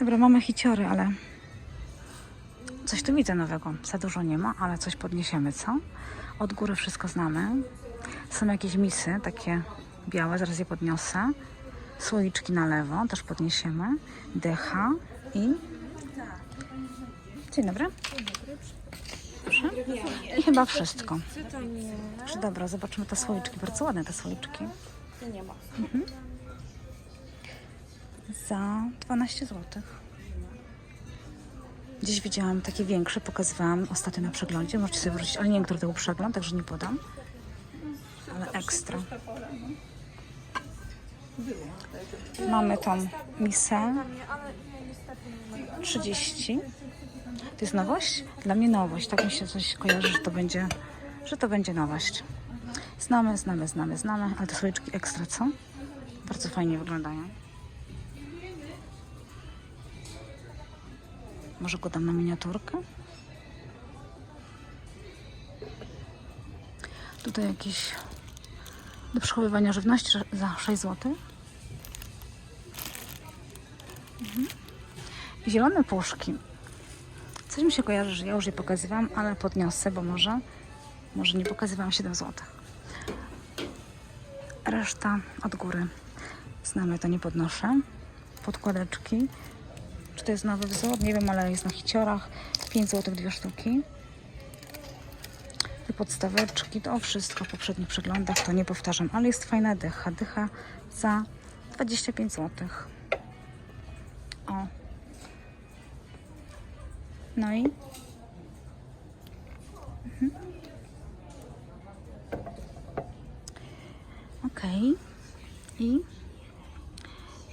Dobra, mamy hiciory, ale coś tu widzę nowego. Za dużo nie ma, ale coś podniesiemy, co? Od góry wszystko znamy. Są jakieś misy, takie białe, zaraz je podniosę. Słoiczki na lewo, też podniesiemy. Decha i... Dzień dobry. Proszę. I chyba wszystko. Czy dobra, zobaczymy te słoiczki. Bardzo ładne te słoiczki. Nie ma. Za 12 zł. Gdzieś widziałam takie większe, pokazywałam ostatnio na przeglądzie. Możecie sobie wrócić, ale nie wiem, który to był przegląd, także nie podam. Ale ekstra. Mamy tą misę 30. To jest nowość? Dla mnie nowość. Tak mi się coś kojarzy, że to będzie, że to będzie nowość. Znamy, znamy, znamy, znamy, ale te słoiczki ekstra, co? Bardzo fajnie wyglądają. Może go dam na miniaturkę? Tutaj jakieś do przechowywania żywności za 6 zł. Mhm. Zielone puszki. Coś mi się kojarzy, że ja już je pokazywałam, ale podniosę, bo może, może nie pokazywałam 7 zł. Reszta od góry. Znamy, to nie podnoszę. Podkładeczki. Czy to jest nowy wzór? Nie wiem, ale jest na hiciorach. 5 zł dwie sztuki. Te podstaweczki, to wszystko w poprzednich przeglądach, to nie powtarzam, ale jest fajna dycha. Dycha za 25 zł. O. No i? Mhm. Okej. I?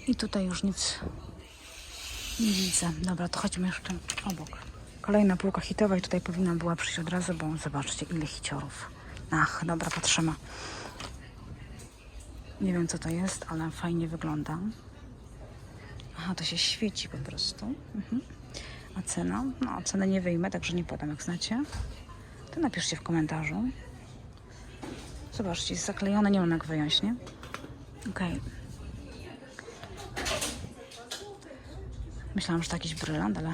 I tutaj już nic nie widzę. Dobra, to chodźmy jeszcze obok. Kolejna półka hitowa i tutaj powinna była przyjść od razu, bo zobaczcie ile hiciorów. Ach, dobra, patrzymy. Nie wiem co to jest, ale fajnie wygląda. Aha, to się świeci po prostu. Mhm. A cena? No, cenę nie wyjmę, także nie podam, jak znacie. To napiszcie w komentarzu. Zobaczcie, jest zaklejone, nie mam jak wyjąć, nie? Okej. Myślałam, że to jakiś brylant, ale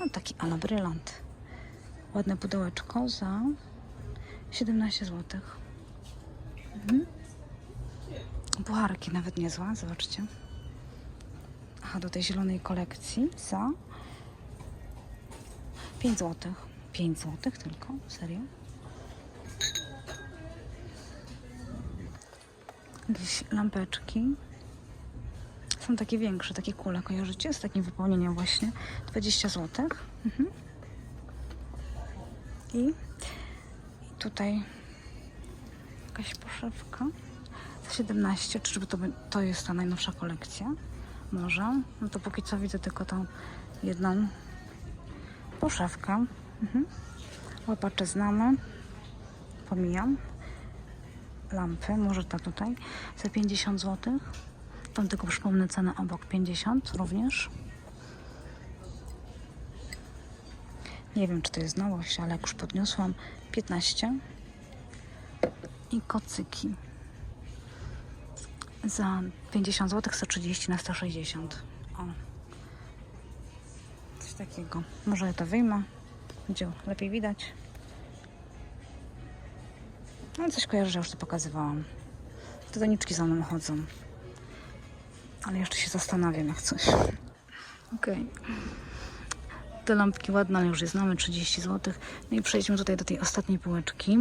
no taki ala brylant. Ładne pudełeczko za 17 zł. Mhm. Pucharki nawet niezła, zobaczcie. Aha, do tej zielonej kolekcji za 5 zł. 5 zł tylko? Serio? Jakieś lampeczki. Są takie większe, takie kule, kojarzycie? Z takim wypełnieniem właśnie. 20 zł. Mhm. I, tutaj jakaś poszewka za 17. Czyżby to, to jest ta najnowsza kolekcja? Może. No to póki co widzę tylko tą jedną poszewkę. Mhm. Łapacze znamy. Pomijam. Lampy, może ta tutaj za 50 zł. Tam tylko przypomnę cenę obok 50 również. Nie wiem, czy to jest nowość, ale jak już podniosłam 15. I kocyki. Za 50 zł 130 na 160. O. Coś takiego. Może ja to wyjmę. Będzie lepiej widać. No coś kojarzę, że już to pokazywałam. Te doniczki za mną chodzą. Ale jeszcze się zastanawiam jak coś. Okej. Te lampki ładne, ale już je znamy, 30 zł. No i przejdźmy tutaj do tej ostatniej półeczki.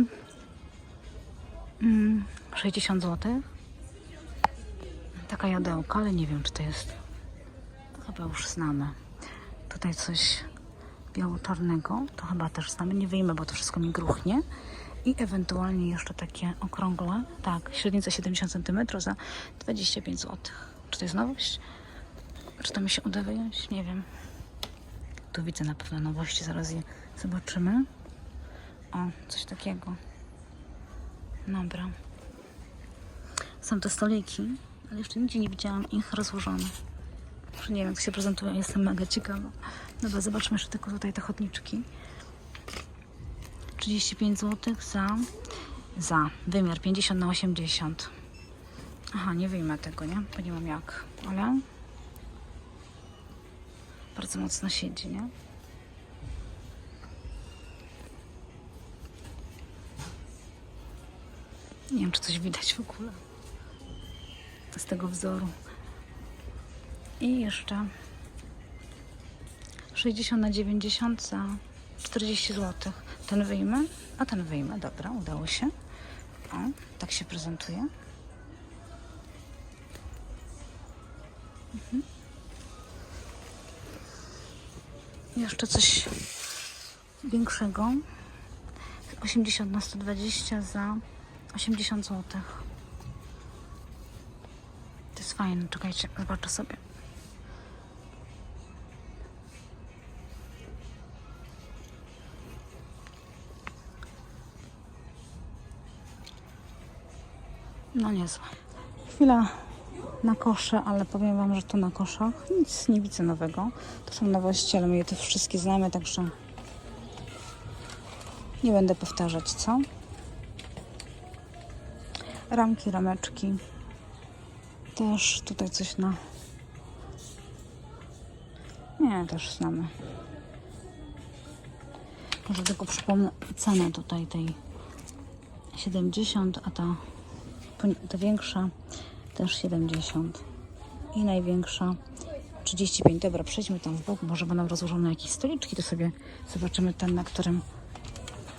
Mm, 60 zł. Taka jadełka, ale nie wiem czy to jest. To chyba już znamy. Tutaj coś biało-czarnego. To chyba też znamy. Nie wyjmę, bo to wszystko mi gruchnie. I ewentualnie jeszcze takie okrągłe. Tak, średnica 70 cm za 25 zł. Czy to jest nowość? Czy to mi się uda wyjąć? Nie wiem. Tu widzę na pewno nowości, zaraz je zobaczymy. O, coś takiego. Dobra. Są te stoliki, ale jeszcze nigdzie nie widziałam ich rozłożonych. Już nie wiem, jak się prezentują, jestem mega ciekawa. Dobra, zobaczmy jeszcze tylko tutaj te chodniczki. 35 zł za, za wymiar 50 na 80. Aha, nie wyjmę tego, nie? Bo nie mam jak, ale Bardzo mocno siedzi, nie? Nie wiem, czy coś widać w ogóle z tego wzoru. I jeszcze 60 na 90 za 40 zł. Ten wyjmę, a ten wyjmę. Dobra, udało się. O, tak się prezentuje. Mhm. Jeszcze coś większego. 80 na 120 za 80 zł. To jest fajne, czekajcie, zobaczę sobie. No niezłe. Chwila na kosze, ale powiem Wam, że to na koszach nic nie widzę nowego. To są nowości, ale my je te wszystkie znamy, także nie będę powtarzać, co? Ramki, rameczki. Też tutaj coś na... Nie, też znamy. Może tylko przypomnę cenę tutaj tej 70, a ta, ta większa też 70 i największa 35. Dobra, przejdźmy tam w bok, może będą rozłożone jakieś stoliczki, to sobie zobaczymy ten, na którym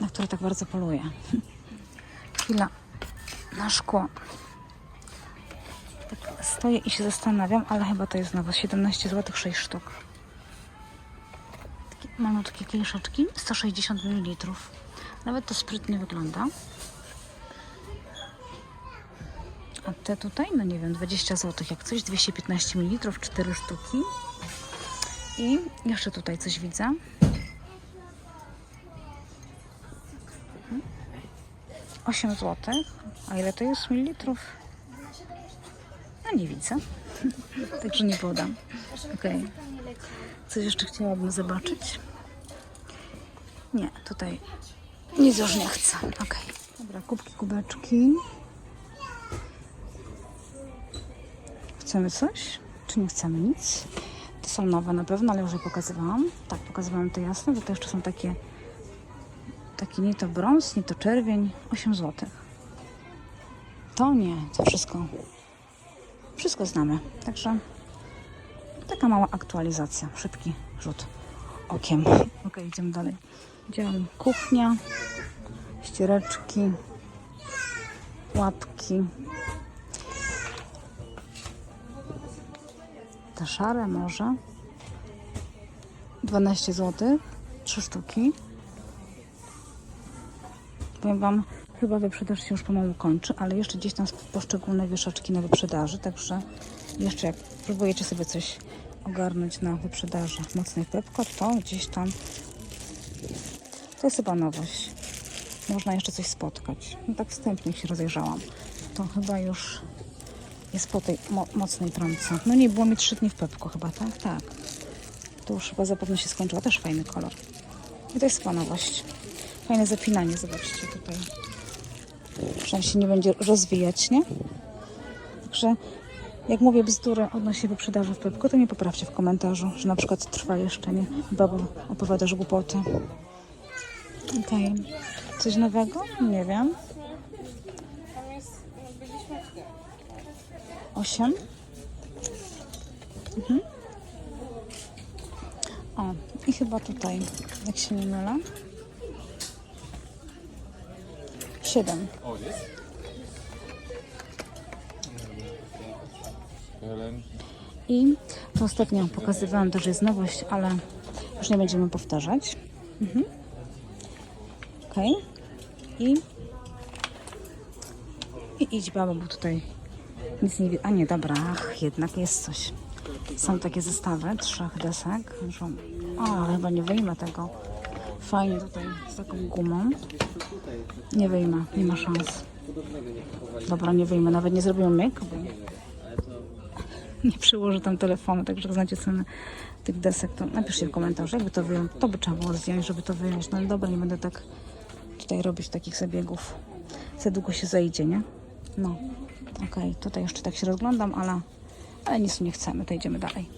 na który tak bardzo poluję. Chwila na szkło. Tak stoję i się zastanawiam, ale chyba to jest znowu 17 zł 6 sztuk. Takie malutkie kieliszeczki, 160 ml. Nawet to sprytnie wygląda. Te tutaj, no nie wiem, 20 zł jak coś, 215 ml, 4 sztuki. I jeszcze tutaj coś widzę. 8 zł. A ile to jest mililitrów? A nie widzę. Także nie podam. Okej. Coś jeszcze chciałabym zobaczyć? Nie, tutaj nic już nie chcę. Okej. Dobra, kubki, kubeczki. Chcemy coś? Czy nie chcemy nic? To są nowe na pewno, ale już je pokazywałam. Tak, pokazywałam to jasno. Tutaj jeszcze są takie Taki nie to brąz, nie to czerwień. 8 zł. To nie, to wszystko. Wszystko znamy. Także taka mała aktualizacja. Szybki rzut okiem. Ok, idziemy dalej. Dział kuchnia, ściereczki, łapki. Te szare może. 12 zł. 3 sztuki. Powiem Wam, chyba wyprzedaż się już pomału kończy, ale jeszcze gdzieś tam poszczególne wieszaczki na wyprzedaży, także jeszcze jak próbujecie sobie coś ogarnąć na wyprzedaży mocnej Pepko, to gdzieś tam to jest chyba nowość. Można jeszcze coś spotkać. No tak wstępnie się rozejrzałam. To chyba już jest po tej mo mocnej promce. No nie było mi trzy dni w Pepko chyba, tak? Tak. To już chyba zapewne się skończyła. Też fajny kolor. I to jest chyba nowość. Fajne zapinanie, zobaczcie tutaj. Że się nie będzie rozwijać, nie? Także jak mówię bzdury odnośnie wyprzedaży w Pepko, to nie poprawcie w komentarzu, że na przykład trwa jeszcze, nie? Babo, opowiadasz głupoty. Okej. Coś nowego? Nie wiem. Osiem. Mhm. O, i chyba tutaj, jak się nie mylę. 7. I to ostatnio pokazywałam też jest nowość, ale już nie będziemy powtarzać. Mhm. Ok. I, I idź babo, bo tutaj nic nie widzę. A nie, dobra, ach, jednak jest coś. Są takie zestawy trzech desek. O, chyba nie wyjmę tego. Fajnie tutaj z taką gumą. Nie wyjmę, nie ma szans. Dobra, nie wyjmę, nawet nie zrobiłem myk, bo nie przyłożę tam telefonu, także znacie cenę tych desek, to napiszcie w komentarzu, jakby to wyjąć. To by trzeba było zdjąć, żeby to wyjąć. No dobra, nie będę tak tutaj robić takich zabiegów. Za długo się zajdzie, nie? No, okej, tutaj jeszcze tak się rozglądam, ale, ale nic nie chcemy, to idziemy dalej.